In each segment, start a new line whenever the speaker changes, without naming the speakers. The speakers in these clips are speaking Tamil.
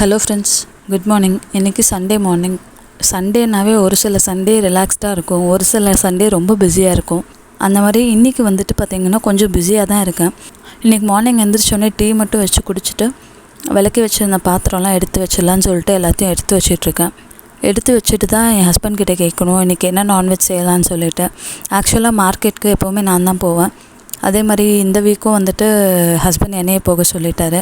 ஹலோ ஃப்ரெண்ட்ஸ் குட் மார்னிங் இன்றைக்கி சண்டே மார்னிங் சண்டேனாவே ஒரு சில சண்டே ரிலாக்ஸ்டாக இருக்கும். ஒரு சில சண்டே ரொம்ப பிஸியாக இருக்கும். அந்த மாதிரி இன்றைக்கி வந்துட்டு பார்த்திங்கன்னா கொஞ்சம் பிஸியாக தான் இருக்கேன். இன்றைக்கி மார்னிங் எழுந்திரிச்சோடனே டீ மட்டும் வச்சு குடிச்சிட்டு விளக்கி வச்சுருந்த பாத்திரம்லாம் எடுத்து வச்சிடலான்னு சொல்லிட்டு எல்லாத்தையும் எடுத்து வச்சிட்ருக்கேன் எடுத்து வச்சுட்டு தான் என் ஹஸ்பண்ட் கிட்டே கேட்கணும். இன்றைக்கி என்ன நான்வெஜ் செய்யலான்னு சொல்லிட்டு. ஆக்சுவலாக மார்க்கெட்டுக்கு எப்போவுமே நான் தான் போவேன். அதே மாதிரி இந்த வீக்கும் வந்துட்டு ஹஸ்பண்ட் என்னையே போக சொல்லிட்டாரு.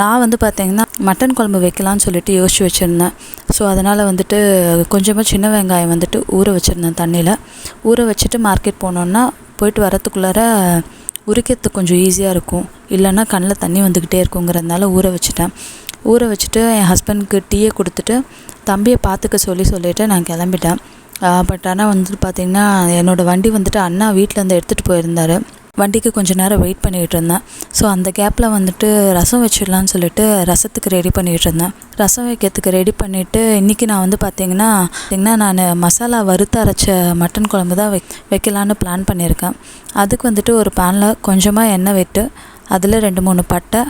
நான் வந்து பார்த்தீங்கன்னா மட்டன் குழம்பு வைக்கலான்னு சொல்லிட்டு யோசிச்சு வச்சுருந்தேன். ஸோ அதனால் வந்துட்டு கொஞ்சமாக சின்ன வெங்காயம் வந்துட்டு ஊற வச்சுருந்தேன் தண்ணியில். ஊற வச்சுட்டு மார்க்கெட் போனோன்னா போயிட்டு வரத்துக்குள்ளார உரிக்கிறதுக்கு கொஞ்சம் ஈஸியாக இருக்கும். இல்லைன்னா கண்ணில் தண்ணி வந்துக்கிட்டே இருக்குங்கிறதுனால ஊற வச்சுட்டேன். ஊற வச்சுட்டு என் ஹஸ்பண்ட்க்கு டீயை கொடுத்துட்டு தம்பியை பார்த்துக்க சொல்லி சொல்லிவிட்டு நான் கிளம்பிட்டேன். பட் ஆனால் வந்துட்டு பார்த்திங்கன்னா என்னோடய வண்டி வந்துட்டு அண்ணா வீட்டிலேருந்து எடுத்துகிட்டு போயிருந்தார். வண்டிக்கு கொஞ்ச நேரம் வெயிட் பண்ணிகிட்டு இருந்தேன். ஸோ அந்த கேப்பில் வந்துட்டு ரசம் வச்சிடலான்னு சொல்லிட்டு ரசத்துக்கு ரெடி பண்ணிகிட்டு இருந்தேன். ரசம் வைக்கிறதுக்கு ரெடி பண்ணிவிட்டு இன்றைக்கி நான் வந்து பார்த்திங்கன்னா பார்த்திங்கன்னா நான் மசாலா வறுத்து அரைச்ச மட்டன் குழம்பு தான் வை வைக்கலான்னு பிளான் பண்ணியிருக்கேன். அதுக்கு வந்துட்டு ஒரு பேனில் கொஞ்சமாக எண்ணெய் விட்டு அதில் ரெண்டு மூணு பட்டை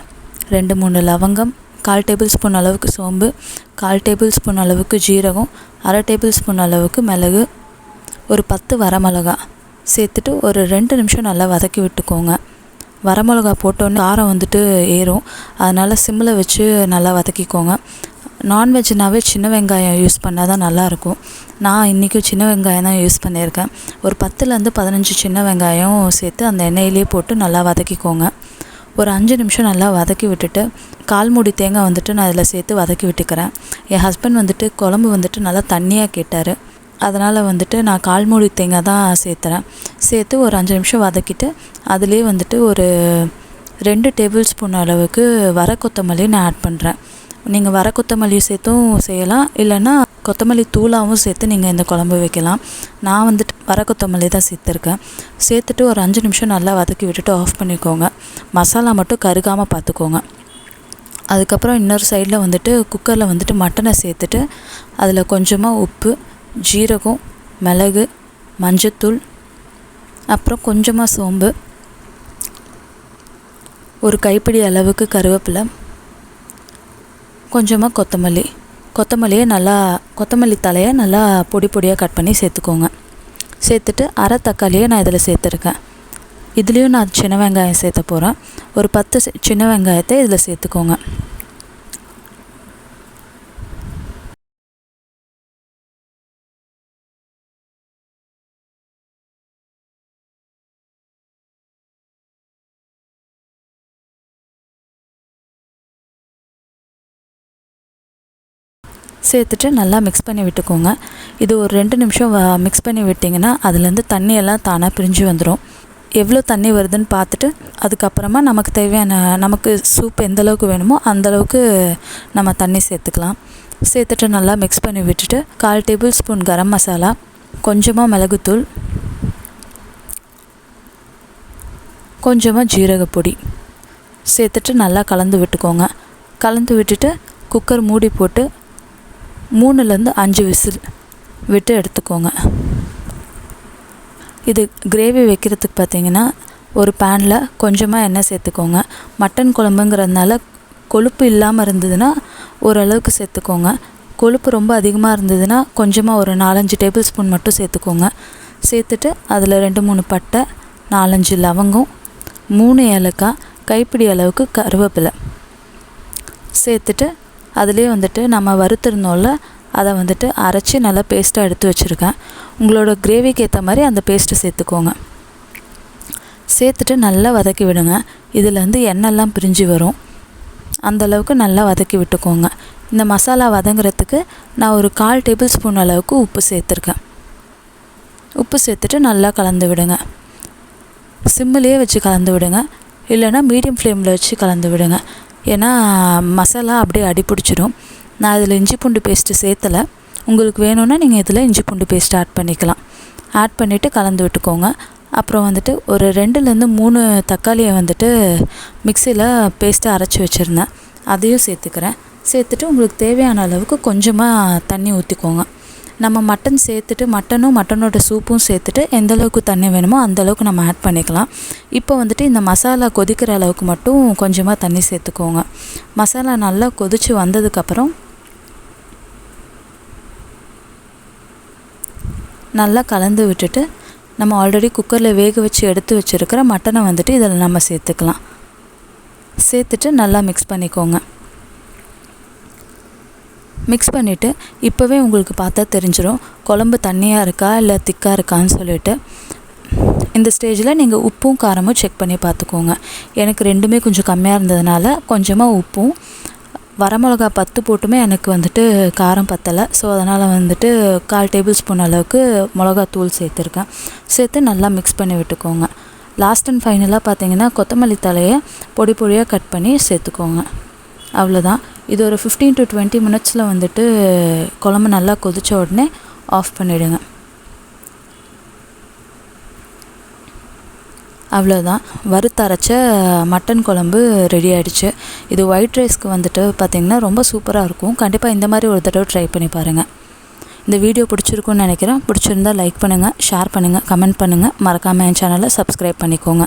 ரெண்டு மூணு லவங்கம் கால் டேபிள் ஸ்பூன் அளவுக்கு சோம்பு கால் டேபிள் ஸ்பூன் அளவுக்கு ஜீரகம் அரை டேபிள் ஸ்பூன் அளவுக்கு மிளகு ஒரு பத்து வரமிளகா சேர்த்துட்டு ஒரு ரெண்டு நிமிஷம் நல்லா வதக்கி விட்டுக்கோங்க. வரமிளகா போட்டோன்னே காரம் வந்துட்டு ஏறும். அதனால் சிம்மில் வச்சு நல்லா வதக்கிக்கோங்க. நான்வெஜ்னாவே சின்ன வெங்காயம் யூஸ் பண்ணால் தான் நல்லாயிருக்கும். நான் இன்றைக்கும் சின்ன வெங்காயம் தான் யூஸ் பண்ணியிருக்கேன். ஒரு பத்துலேருந்து பதினஞ்சு சின்ன வெங்காயம் சேர்த்து அந்த எண்ணெயிலே போட்டு நல்லா வதக்கிக்கோங்க. ஒரு அஞ்சு நிமிஷம் நல்லா வதக்கி விட்டுட்டு கால் மூடி தேங்காய் வந்துட்டு நான் அதில் சேர்த்து வதக்கி விட்டுக்கிறேன். என் ஹஸ்பண்ட் வந்துட்டு குழம்பு வந்துட்டு நல்லா தண்ணியாக கேட்டார். அதனால் வந்துட்டு நான் கால்மூடி தேங்காய் தான் சேர்த்துறேன். சேர்த்து ஒரு அஞ்சு நிமிஷம் வதக்கிட்டு அதுலேயே வந்துட்டு ஒரு ரெண்டு டேபிள் ஸ்பூன் அளவுக்கு வர கொத்தமல்லி நான் ஆட் பண்ணுறேன் நீங்கள் வர கொத்தமல்லி சேர்த்தும் செய்யலாம். இல்லைன்னா கொத்தமல்லி தூளாகவும் சேர்த்து நீங்கள் இந்த குழம்பு வைக்கலாம். நான் வந்துட்டு வர கொத்தமல்லி தான் சேர்த்துருக்கேன். சேர்த்துட்டு ஒரு அஞ்சு நிமிஷம் நல்லா வதக்கி விட்டுட்டு ஆஃப் பண்ணிக்கோங்க. மசாலா மட்டும் கருகாமல் பார்த்துக்கோங்க அதுக்கப்புறம் இன்னொரு சைடில் வந்துட்டு குக்கரில் வந்துட்டு மட்டனை சேர்த்துட்டு அதில் கொஞ்சமாக உப்பு ஜீரகம் மிளகு மஞ்சத்தூள் அப்புறம் கொஞ்சமாக சோம்பு. ஒரு கைப்பிடி அளவுக்கு கருவேப்பிலை. கொஞ்சமாக கொத்தமல்லி. கொத்தமல்லியை நல்லா கொத்தமல்லி தலையை நல்லா பொடி பொடியாக கட் பண்ணி சேர்த்துக்கோங்க. சேர்த்துட்டு அரை தக்காளியை நான் இதில் சேர்த்துருக்கேன். இதுலேயும் நான் சின்ன வெங்காயம் சேர்த்த போகிறேன் ஒரு பத்து சின்ன வெங்காயத்தை இதில் சேர்த்துக்கோங்க. சேர்த்துட்டு நல்லா மிக்ஸ் பண்ணி விட்டுக்கோங்க. இது ஒரு ரெண்டு நிமிஷம் மிக்ஸ் பண்ணி விட்டிங்கன்னா அதுலேருந்து தண்ணியெல்லாம் தானாக பிரிஞ்சு வந்துடும் எவ்வளோ தண்ணி வருதுன்னு பார்த்துட்டு அதுக்கப்புறமா நமக்கு தேவையான நமக்கு சூப் எந்த அளவுக்கு வேணுமோ அந்த அளவுக்கு நம்ம தண்ணி சேர்த்துக்கலாம். சேர்த்துட்டு நல்லா மிக்ஸ் பண்ணி விட்டுட்டு கால் டேபிள் ஸ்பூன் கரம் மசாலா கொஞ்சமாக மிளகுத்தூள் கொஞ்சமாக ஜீரகப்பொடி சேர்த்துட்டு நல்லா கலந்து விட்டுக்கோங்க. கலந்து விட்டுட்டு குக்கர் மூடி போட்டு மூணுலேருந்து அஞ்சு விசில் விட்டு எடுத்துக்கோங்க. இது கிரேவி வைக்கிறதுக்கு பார்த்தீங்கன்னா ஒரு பேனில் கொஞ்சமாக எண்ணெய் சேர்த்துக்கோங்க. மட்டன் குழம்புங்கிறதுனால கொழுப்பு இல்லாமல் இருந்ததுன்னா ஓரளவுக்கு சேர்த்துக்கோங்க. கொழுப்பு ரொம்ப அதிகமாக இருந்ததுன்னா கொஞ்சமாக ஒரு நாலஞ்சு டேபிள் ஸ்பூன் மட்டும் சேர்த்துக்கோங்க. சேர்த்துட்டு அதில் ரெண்டு மூணு பட்டை நாலஞ்சு லவங்கம் மூணு ஏலக்காய் கைப்பிடி அளவுக்கு கருவேப்பிலை. சேர்த்துட்டு அதுலேயே வந்துட்டு நம்ம வறுத்திருந்தோம்ல அதை வந்துட்டு அரைச்சி நல்லா பேஸ்ட்டாக எடுத்து வச்சுருக்கேன். உங்களோட கிரேவிக்கு ஏற்ற மாதிரி அந்த பேஸ்ட்டை சேர்த்துக்கோங்க. சேர்த்துட்டு நல்லா வதக்கி விடுங்க. இதுலேருந்து எண்ணெய்லாம் பிரிஞ்சு வரும். அந்தளவுக்கு நல்லா வதக்கி விட்டுக்கோங்க. இந்த மசாலா வதங்குறதுக்கு நான் ஒரு கால் டேபிள் ஸ்பூன் அளவுக்கு உப்பு சேர்த்துருக்கேன். உப்பு சேர்த்துட்டு நல்லா கலந்து விடுங்க. சிம்மிலேயே வச்சு கலந்து விடுங்க. இல்லைன்னா மீடியம் ஃப்ளேமில் வச்சு கலந்து விடுங்க. ஏன்னா மசாலா அப்படியே அடிப்பிடிச்சிடும் நான் இதில் இஞ்சி பூண்டு பேஸ்ட்டு சேர்த்தலை. உங்களுக்கு வேணும்னா நீங்கள் இதில் இஞ்சி பூண்டு பேஸ்ட் ஆட் பண்ணிக்கலாம். ஆட் பண்ணிவிட்டு கலந்து விட்டுக்கோங்க. அப்புறம் வந்துட்டு ஒரு ரெண்டுலேருந்து மூணு தக்காளியை வந்துட்டு மிக்சியில் பேஸ்ட்டாக அரைச்சி வச்சுருந்தேன். அதையும் சேர்த்துக்கிறேன். சேர்த்துட்டு உங்களுக்கு தேவையான அளவுக்கு கொஞ்சமாக தண்ணி ஊற்றிக்கோங்க. நம்ம மட்டன் சேர்த்துட்டு மட்டனும் மட்டனோட சூப்பும் சேர்த்துட்டு எந்தளவுக்கு தண்ணி வேணுமோ அந்தளவுக்கு நம்ம ஆட் பண்ணிக்கலாம். இப்போ வந்துட்டு இந்த மசாலா கொதிக்கிற அளவுக்கு மட்டும் கொஞ்சமாக தண்ணி சேர்த்துக்கோங்க. மசாலா நல்லா கொதித்து வந்ததுக்கப்புறம் நல்லா கலந்து விட்டுட்டு நம்ம ஆல்ரெடி குக்கரில் வேக வச்சு எடுத்து வச்சுருக்கிற மட்டனை வந்துட்டு இதில் நம்ம சேர்த்துக்கலாம். சேர்த்துட்டு நல்லா மிக்ஸ் பண்ணிக்கோங்க. மிக்ஸ் பண்ணிவிட்டு இப்போவே உங்களுக்கு பார்த்தா தெரிஞ்சிடும் குழம்பு தண்ணியாக இருக்கா இல்லை திக்காக இருக்கான்னு சொல்லிட்டு. இந்த ஸ்டேஜில் நீங்கள் உப்பும் காரமும் செக் பண்ணி பார்த்துக்கோங்க. எனக்கு ரெண்டுமே கொஞ்சம் கம்மியாக இருந்ததுனால கொஞ்சமாக உப்பும். வரமிளகா பத்து போட்டுமே எனக்கு வந்துட்டு காரம் பத்தலை. ஸோ அதனால் வந்துட்டு கால் டேபிள் ஸ்பூன் அளவுக்கு மிளகாத்தூள் சேர்த்துருக்கேன். சேர்த்து நல்லா மிக்ஸ் பண்ணி விட்டுக்கோங்க. லாஸ்ட் அண்ட் ஃபைனலாக பார்த்தீங்கன்னா கொத்தமல்லி தலையை பொடி பொடியாக கட் பண்ணி சேர்த்துக்கோங்க. அவ்வளோதான் இது ஒரு ஃபிஃப்டீன் டு டுவெண்ட்டி மினிட்ஸில் வந்துட்டு குழம்பு நல்லா கொதித்த உடனே ஆஃப் பண்ணிவிடுங்க அவ்வளோதான் வறுத்தரைச்ச மட்டன் குழம்பு ரெடி ஆகிடுச்சு இது ஒயிட் ரைஸ்க்கு வந்துட்டு பார்த்திங்கன்னா ரொம்ப சூப்பராக இருக்கும். கண்டிப்பாக இந்த மாதிரி ஒரு தடவை ட்ரை பண்ணி பாருங்கள் இந்த வீடியோ பிடிச்சிருக்குன்னு நினைக்கிறேன். பிடிச்சிருந்தா லைக் பண்ணுங்கள் ஷேர் பண்ணுங்கள் கமெண்ட் பண்ணுங்கள் மறக்காமல் என் சேனலை சப்ஸ்கிரைப் பண்ணிக்கோங்க.